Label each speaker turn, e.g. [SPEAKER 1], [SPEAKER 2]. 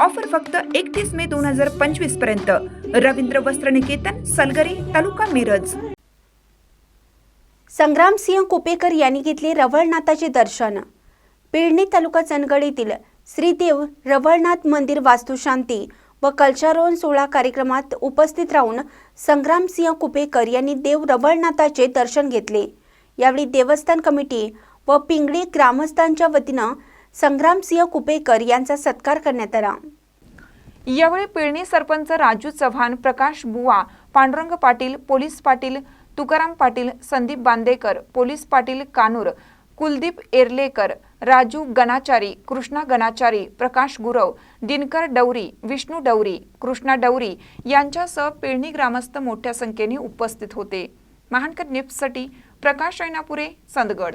[SPEAKER 1] Offer फक्त एकतीस मे दोन हजार पंचवीसपर्यंत. रवींद्र वस्त्र निकेतन सलगरी तालुका मिरज.
[SPEAKER 2] संग्रामसिंह कुपेकर यांनी घेतले रवळनाथाचे दर्शन. पिळणी तालुका चंदगड येथील श्रीदेव रवळनाथ मंदिर वास्तुशांती व कल्चारोहण सोहळा कार्यक्रमात उपस्थित राहून संग्रामसिंह कुपेकर यांनी देव रवळनाथाचे दर्शन घेतले. यावेळी देवस्थान कमिटी व पिंगळी ग्रामस्थांच्या वतीनं संग्रामसिंह कुपेकर यांचा सत्कार करण्यात आला.
[SPEAKER 3] यावेळी पिळणी सरपंच राजू चव्हाण प्रकाश बुवा पांडुरंग पाटील पोलीस पाटील तुकाराम पाटील संदीप बांदेकर पोलीस पाटील कानूर कुलदीप एरलेकर राजू गणाचारी कृष्णा गणाचारी प्रकाश गुरव दिनकर डवरी विष्णू डवरी कृष्णा डवरी यांच्यासह पिळणी ग्रामस्थ मोठ्या संख्येने उपस्थित होते. महानकर न्यूजसाठी प्रकाश ऐनापुरे संदगड.